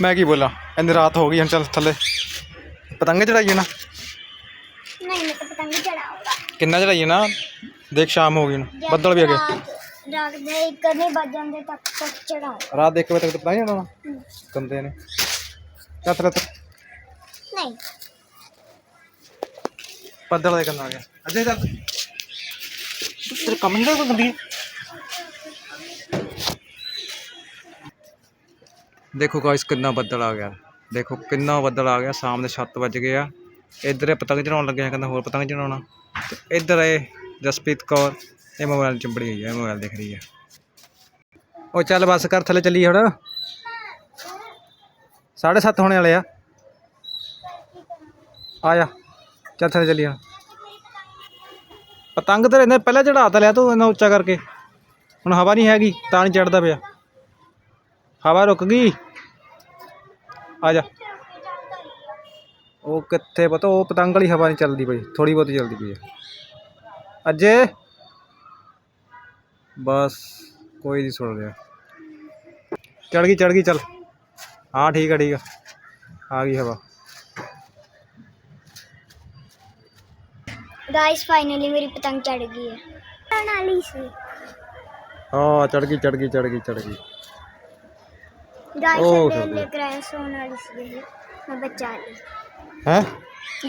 ਮੈਂ ਕੀ ਬੋਲਾਂ? ਇੰਨੀ ਰਾਤ ਹੋ ਗਈ ਹੁਣ ਚੱਲ ਥੱਲੇ। ਪਤੰਗ ਚੜਾਈਏ ਨਾ? ਨਹੀਂ ਮੈਂ ਤਾਂ ਪਤੰਗ ਚੜਾਉਂਗਾ ਕਿੰਨਾ ਚੜਾਈਏ ਨਾ? ਦੇਖ ਸ਼ਾਮ ਹੋ ਗਈ ਹੁਣ। ਬੱਦਲ ਵੀ ਆ ਗਏ। ਰਾਤ- ਦੇ ਇੱਕ ਨਹੀਂ ਵੱਜਣ ਦੇ ਤੱਕ ਤੱਕ ਰਾਤ ਦੇ 1 ਵਜੇ ਤੱਕ ਤਾਂ ਪਤੰਗ ਚੜਾਉਣਾ ਕੰਦੇ ਨੇ। ਚੱਲ ਨਹੀਂ। ਬੱਦਲ ਦੇ ਕੰਨ ਆ ਗਿਆ ਅੱਜੇ ਤੱਕ ਤੇਰੇ ਕੰਮ ਨਹੀਂ ਕਰਦਾ ਦੇਖੋ ਗਾਇਸ ਕਿੰਨਾ ਬੱਦਲ ਆ ਗਿਆ। ਦੇਖੋ ਕਿੰਨਾ ਬੱਦਲ ਆ ਗਿਆ, ਸ਼ਾਮ ਦੇ 7 ਵਜ ਗਏ ਆ। ਇੱਧਰ ਇਹ ਪਤੰਗ ਚੜਾਉਣ ਲੱਗਿਆ ਕਹਿੰਦਾ ਹੋਰ ਪਤੰਗ ਚੜਾਉਣਾ। ਤੇ ਇੱਧਰ ਇਹ ਜਸਪ੍ਰੀਤ ਕੌਰ, ਇਹ ਮੋਬਾਈਲ ਚੰਬੜੀ ਹੋਈ ਹੈ ਇਹ ਮੋਬਾਈਲ ਦੇਖ ਰਹੀ ਹੈ ਉਹ ਚੱਲ ਬੱਸ ਕਰ, ਥੱਲੇ ਚੱਲੀ ਹੁਣ। 7:30 ਹੋਣੇ ਵਾਲੇ ਆ। ਆ ਚੱਲ ਥੱਲੇ ਚੱਲੀ ਹੁਣ। ਪਤੰਗ ਤੇ ਇਹਨੇ ਪਹਿਲਾਂ ਚੜਾ ਤਾ ਲਿਆ ਤੂੰ ਇਹਨਾਂ ਉੱਚਾ ਕਰਕੇ। ਹੁਣ ਹਵਾ ਨਹੀਂ ਹੈਗੀ, ਤਾਂ ਨਹੀਂ ਚੜਦਾ ਪਿਆ। ਹਵਾ ਰੁਕ ਗਈ। ਆ ਜਾ ਉਹ ਕਿੱਥੇ ਪਤਾ ਉਹ ਪਤੰਗ ਵਾਲੀ ਹਵਾ ਨਹੀਂ ਚੱਲਦੀ ਪਈ ਥੋੜੀ ਬਹੁਤੀ ਚੱਲਦੀ ਪਈ ਹੈ ਅੱਜੇ ਬਸ ਕੋਈ ਨਹੀਂ ਸੁਣ ਰਿਹਾ ਚੜ ਗਈ ਚੜ ਗਈ ਚੱਲ ਹਾਂ ਠੀਕ ਆ ਠੀਕ ਆ ਆ ਗਈ ਹਵਾ गाइस फाइनली मेरी पतंग चढ़ गई है नाली से ਹਾਂ ਚੜ ਗਈ ਚੜ ਗਈ ਚੜ ਗਈ ਚੜ ਗਈ गाइस ओह, ले चढ़ गई। ले क्रैश होने वाली सी मैं बचा ली ਹੈ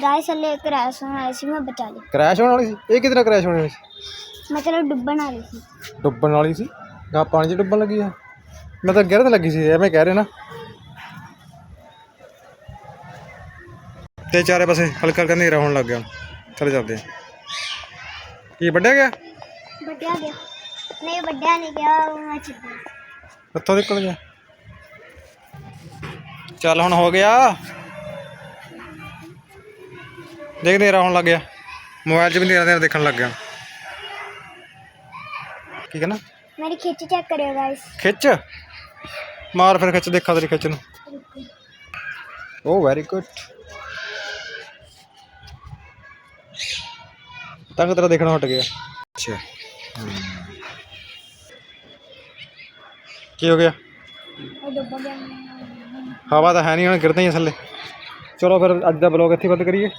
गाइस ले क्रैश होने वाली सी मैं बचा ली ਕ੍ਰੈਸ਼ ਹੋਣ ਵਾਲੀ ਸੀ ਇਹ ਕਿਦਾਂ ਕ੍ਰੈਸ਼ ਹੋਣੀ ਵਾਲੀ ਸੀ मतलब डुब्बन वाली सी ਡੁੱਬਣ ਵਾਲੀ ਸੀ ਗਾ ਪਾਣੀ 'ਚ ਡੁੱਬਣ ਲੱਗੀ ਆ ਮੈਂ ਤਾਂ ਗਿਰਨ ਲੱਗੀ ਸੀ ਐਵੇਂ ਕਹਿ ਰਹੇ ਨਾ ਤੇ ਚਾਰੇ ਪਾਸੇ ਹਲਕਾ ਹਲਕਾ ਹਨੇਰਾ ਹੋਣ ਲੱਗ ਗਿਆ ਚਲੇ ਚੱਲਦੇ ਆ ਕੀ ਵੱਡਿਆ ਗਿਆ बढ़िया गया नहीं बढ़िया नहीं गया वो मैं चिपका ਹੱਥੋਂ ਨਿਕਲ ਗਿਆ ਚੱਲ ਹੁਣ ਹੋ ਗਿਆ। ਦੇਖ ਨੇਰਾ ਹੋਣ ਲੱਗ ਗਿਆ। ਮੋਬਾਈਲ 'ਚ ਵੀ ਨੇਰਾ ਨੇਰਾ ਦੇਖਣ ਲੱਗ ਕੀ ਕਹਿੰਦਾ ਮੇਰੀ ਖਿੱਚ ਚੈੱਕ ਕਰਿਓ ਗਾਇਸ ਖਿੱਚ? ਮਾਰ ਫਿਰ ਖਿੱਚ ਦੇਖਾ ਤੇਰੀ ਖਿੱਚ ਨੂੰ। ਓ ਵੈਰੀ ਗੁੱਡ ਤੰਗ ਤੇਰਾ ਦੇਖਣਾ ਹਟ ਗਿਆ। ਅੱਛਾ। ਕੀ ਹੋ ਗਿਆ? ਉਹ ਡੁੱਬ ਗਿਆ। ਹਵਾ ਤਾਂ ਹੈ ਨਹੀਂ, ਹੁਣ ਗਿਰਦੇ ਹੀ ਆ ਥੱਲੇ। ਚਲੋ ਫਿਰ ਅੱਜ ਦਾ ਬਲੌਗ ਇੱਥੇ ਬੰਦ ਕਰੀਏ।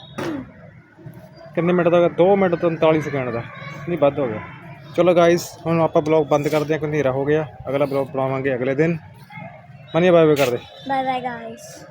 ਕਿੰਨੇ ਮਿੰਟ ਦਾ ਹੋ ਗਿਆ? 2 ਮਿੰਟ 39 ਸੈਕਿੰਡ ਦਾ। ਨਹੀਂ, ਵੱਧ ਹੋ ਗਿਆ। ਚਲੋ ਗਾਇਸ ਹੁਣ ਆਪਾਂ ਬਲੌਗ ਬੰਦ ਕਰਦੇ ਹਾਂ ਕਿਉਂਕਿ ਹਨੇਰਾ ਹੋ ਗਿਆ। ਅਗਲਾ ਬਲੌਗ ਬਣਾਵਾਂਗੇ ਅਗਲੇ ਦਿਨ। ਮਨੀਆ ਬਾਏ ਬਾਏ ਕਰਦੇ। Bye bye guys